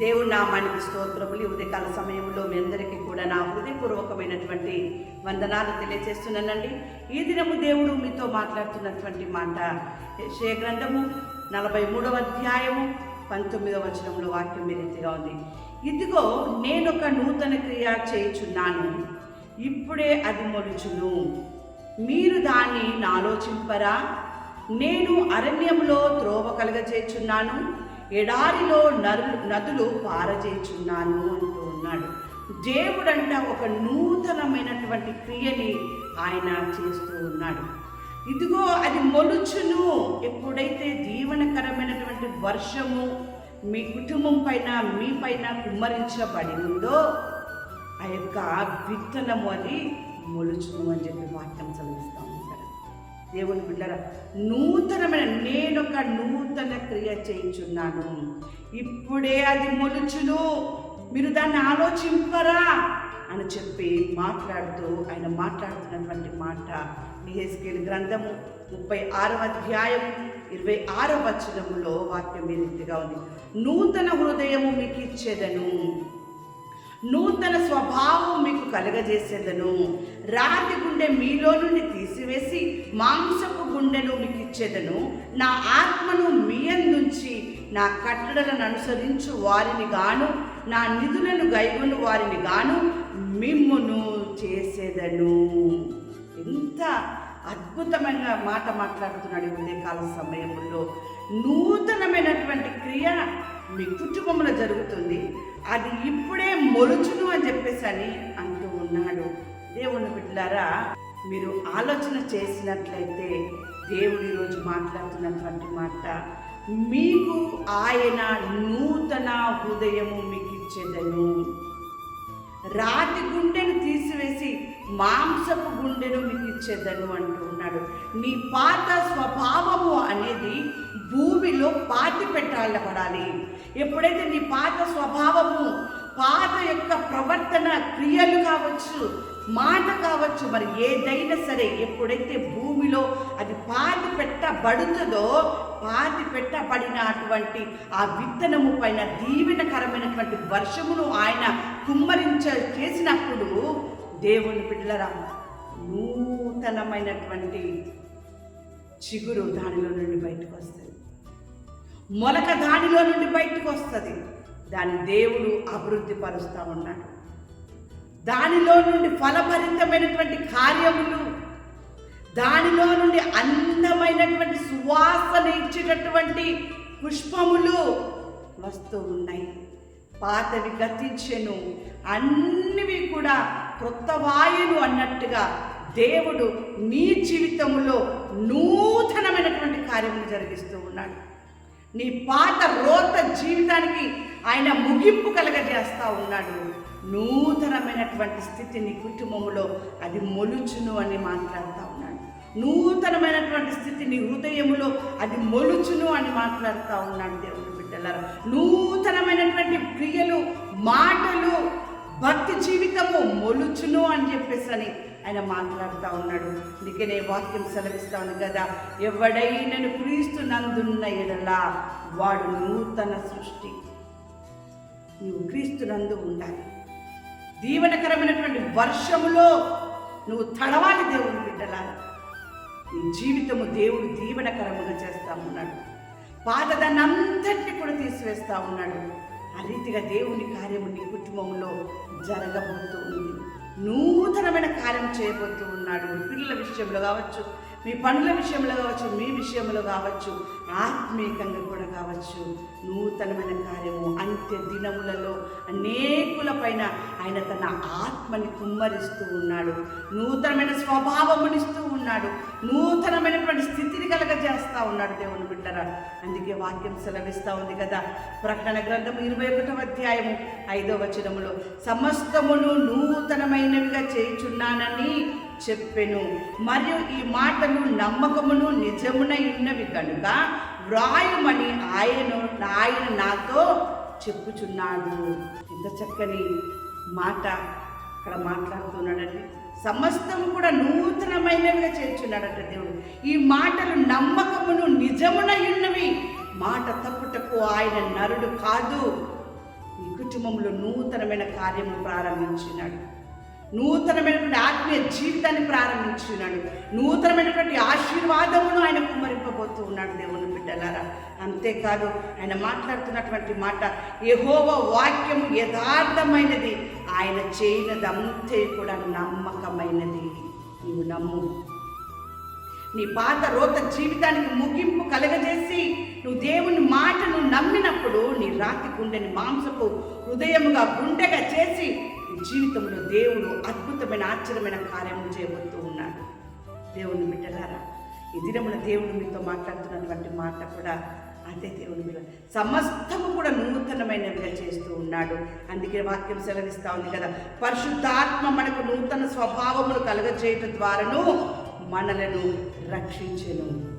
దేవుడు నామానికి స్తోత్రములు. ఉదయకాల సమయంలో మీ అందరికీ కూడా నా హృదయపూర్వకమైనటువంటి వందనాలు తెలియజేస్తున్నానండి. ఈ దినము దేవుడు మీతో మాట్లాడుతున్నటువంటి మాట యెషయా గ్రంథము నలభై మూడవ అధ్యాయము పంతొమ్మిదవ వచనంలో వాక్యం ఈ రీతిగా ఉంది. ఇదిగో నేను ఒక నూతన క్రియ చేయుచున్నాను. ఇప్పుడే అది మొలుచును. మీరు దాన్ని నాలోచింపరా? నేను అరణ్యంలో త్రోవ కలగచేచున్నాను ఎడారిలో నరు నదులు పారజేచున్నాను అంటూ ఉన్నాడు. దేవుడంట ఒక నూతనమైనటువంటి క్రియని ఆయన చేస్తూ ఉన్నాడు. ఇదిగో అది మొలుచును. ఎప్పుడైతే దీవనకరమైనటువంటి వర్షము మీ కుటుంబం పైన మీ పైన కుమ్మరించబడి ఉందో ఆ యొక్క విత్తనము అది మొలుచును అని చెప్పి వాక్యం దేవుని బిడ్డరా నూతనమైన నేనొక నూతన క్రియ చేయించున్నాను. ఇప్పుడే అది మొలుచును. మీరు దాన్ని ఆలోచింపరా అని చెప్పి మాట్లాడుతూ ఆయన మాట్లాడుతున్నటువంటి మాట నిహెస్కేల్ గ్రంథము ముప్పై ఆరవ అధ్యాయం ఇరవై ఆరవ వచనములో వాక్యం ఈ రీతిగా ఉంది. నూతన హృదయము మీకు ఇచ్చేదను. నూతన స్వభావం మీకు కలగజేసేదను. రాతి గుండె మీలో నుండి తీసివేసి మాంసపు గుండెను మీకు ఇచ్చేదను. నా ఆత్మను మీ అందుంచి నా కట్టడలను అనుసరించు వారిని గాను నా నిధులను గైగొను వారిని గాను మిమ్మును చేసేదను. ఎంత అద్భుతమైన మాట మాట్లాడుతున్నాడు ఉదయకాల సమయంలో. నూతనమైనటువంటి క్రియ మీ కుటుంబంలో జరుగుతుంది. అది ఇప్పుడే మొలుచును అని చెప్పేసి అని అంటూ ఉన్నాడు. దేవుని బిడ్డలారా మీరు ఆలోచన చేసినట్లయితే దేవుడు ఈరోజు మాట్లాడుతున్నటువంటి మాట మీకు ఆయన నూతన హృదయము మీకు ఇచ్చేదను. రాతి గుండెను తీసివేసి మాంసపు గుండెను మీకు ఇచ్చేదను అంటూ ఉన్నాడు. నీ పాత స్వభావము పాతి పెట్టాలపడాలి ఎప్పుడైతే నీ పాత స్వభావము పాత యొక్క ప్రవర్తన క్రియలు కావచ్చు మాట కావచ్చు మరి ఏదైనా సరే ఎప్పుడైతే భూమిలో అది పాతి పెట్టబడుతుందో పాతి పెట్టబడినటువంటి ఆ విత్తనము పైన దీవెనకరమైనటువంటి వర్షమును ఆయన కుమ్మరించ చేసినప్పుడు దేవుని బిడ్డలరా నూతనమైనటువంటి చిగురు దానిలో నుండి బయటకు వస్తుంది. మొలక దానిలో నుండి బయటకు వస్తుంది. దాని దేవుడు అభివృద్ధి పరుస్తూ ఉన్నాడు. దానిలో నుండి ఫలభరితమైనటువంటి కార్యములు దానిలో నుండి అందమైనటువంటి సువాసన ఇచ్చేటటువంటి పుష్పములు వస్తూ ఉన్నాయి. పాతవి గతించెను. అన్నివి కూడా క్రొత్త వాయులు అన్నట్టుగా దేవుడు నీ జీవితంలో నూతనమైనటువంటి కార్యములు జరిగిస్తూ ఉన్నాడు. నీ పాత రోత జీవితానికి ఆయన ముగింపు కలగజేస్తా ఉన్నాడు. నూతనమైనటువంటి స్థితి నీ కుటుంబంలో అది మొలుచును అని మాట్లాడుతూ ఉన్నాడు. నూతనమైనటువంటి స్థితి నీ హృదయములో అది మొలుచును అని మాట్లాడుతూ ఉన్నాడు దేవుని బిడ్డలారా. నూతనమైనటువంటి క్రియలు మాటలు భక్తి జీవితము మొలుచును అని చెప్పేసి అని ఆయన మాట్లాడుతూ ఉన్నాడు. అందుకనే వాక్యం సెలవిస్తా ఉంది కదా ఎవడైనను క్రీస్తు నందున్న ఎడలా వాడు నూతన సృష్టి. నువ్వు క్రీస్తు నందు ఉండాలి. దీవనకరమైనటువంటి వర్షములో నువ్వు తడవాలి దేవుని బిడ్డలారా నీ జీవితము దేవుడు దీవనకరముగా చేస్తా ఉన్నాడు. పాతదాన్ని కూడా తీసివేస్తా ఉన్నాడు. ఆ రీతిగా దేవుని కార్యము నీ కుటుంబంలో జరగబోతూ ఉంది. నూతనమైన కార్యం చేయబోతూ ఉన్నాడు. పిల్లల విషయంలో కావచ్చు మీ పనుల విషయంలో కావచ్చు మీ విషయంలో కావచ్చు ఆత్మీయంగా కూడా కావచ్చు నూతనమైన కార్యము అంత్య దినములలో అనేకుల పైన ఆయన తన ఆత్మని కుమ్మరిస్తూ ఉన్నాడు. నూతనమైన స్వభావమునిస్తూ ఉన్నాడు. నూతనమైనటువంటి స్థితిని కలగజేస్తూ ఉన్నాడు దేవుని బిడ్డరా. అందుకే వాక్యం సెలవిస్తూ ఉంది కదా. ప్రకటన గ్రంథం ఇరవై ఒకటవ అధ్యాయము ఐదవ వచనములో సమస్తమును నూతనమైనవిగా చేయుచున్నానని చెప్పెను. మరియు ఈ మాటలు నమ్మకమును నిజమునై ఉన్నవి కనుక వ్రాయమని ఆయన ఆయన నాతో చెప్పుచున్నాడు. ఇంత చక్కని మాట అక్కడ మాట్లాడుతున్నాడండి. సమస్తము కూడా నూతనమైనవిగా చేర్చున్నాడట దేవుడు. ఈ మాటలు నమ్మకమును నిజమునై ఉన్నవి మాట తప్పుటకు ఆయన నరుడు కాదు. ఈ కుటుంబంలో నూతనమైన కార్యము ప్రారంభించినాడు. నూతనమైనటువంటి ఆత్మీయ జీవితాన్ని ప్రారంభించున్నాడు నూతనమైనటువంటి ఆశీర్వాదమును ఆయన కుమ్మరింపబోతూ ఉన్నాడు దేవుని బిడ్డలారా. అంతేకాదు ఆయన మాట్లాడుతున్నటువంటి మాట యెహోవా వాక్యం యథార్థమైనది. ఆయన చేయనదంతే కూడా నమ్మకమైనది. నీవు నమ్ము. నీ పాత రోత జీవితానికి ముగింపు కలగజేసి నువ్వు దేవుని మాటను నమ్మినప్పుడు నీ రాతి గుండెని మాంసపు హృదయముగా గుండెగా చేసి జీవితంలో దేవుడు అద్భుతమైన ఆశ్చర్యమైన కార్యము చేయబోతూ ఉన్నాడు. దేవుని బిడ్డలారా ఈ దినమున దేవుడు మీతో మాట్లాడుతున్నటువంటి మాట కూడా అదే దేవుని మీద. సమస్తము కూడా నూతనమైనవిగా చేస్తూ ఉన్నాడు. అందుకే వాక్యం సెలవిస్తూ ఉంది కదా పరిశుద్ధాత్మ మనకు నూతన స్వభావమును కలగజేయటం ద్వారాను మనలను రక్షించను.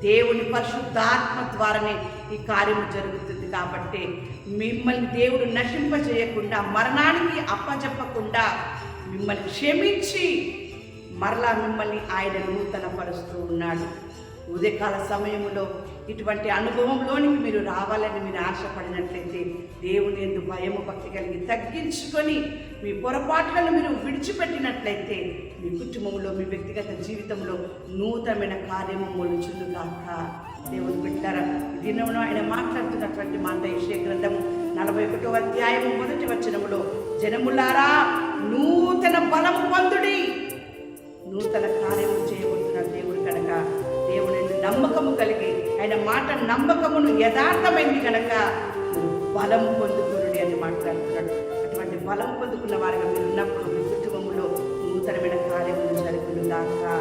దేవుని పరిశుద్ధాత్మ ద్వారానే ఈ కార్యము జరుగుతుంది. కాబట్టి మిమ్మల్ని దేవుడు నశింపజేయకుండా మరణానికి అప్పచెప్పకుండా మిమ్మల్ని క్షమించి మరలా మిమ్మల్ని ఆయన నూతన పరుస్తూ ఉన్నాడు. ఉదయకాల సమయంలో ఇటువంటి అనుభవంలోనికి మీరు రావాలని మీరు ఆశపడినట్లయితే దేవుని ఎందు భయము భక్తి కలిగి తగ్గించుకొని మీ పొరపాట్లను మీరు విడిచిపెట్టినట్లయితే మీ కుటుంబంలో మీ వ్యక్తిగత జీవితంలో నూతనమైన కార్యము మొలుచునుగాక దేవుని బిడ్డారా దినంలో ఆయన మాట్లాడుతున్నటువంటి మాట యెషయా గ్రంథము నలభై ఒకటో అధ్యాయము మొదటి వచనములో జనములారా నూతన బలము పొందుడి. నూతన కార్యము చేయబోతున్నాడు దేవుడు కనుక దేవుని నమ్మకము కలిగి ఆయన మాట నమ్మకమును యథార్థమైంది కనుక బలం పొందుకునుడి అని మాట్లాడుతున్నాడు. అటువంటి బలం పొందుకున్న వారిగా మీరు ఉన్నప్పుడు మీ కుటుంబంలో నూతనమైన కార్యములు జరుగుతుందాకా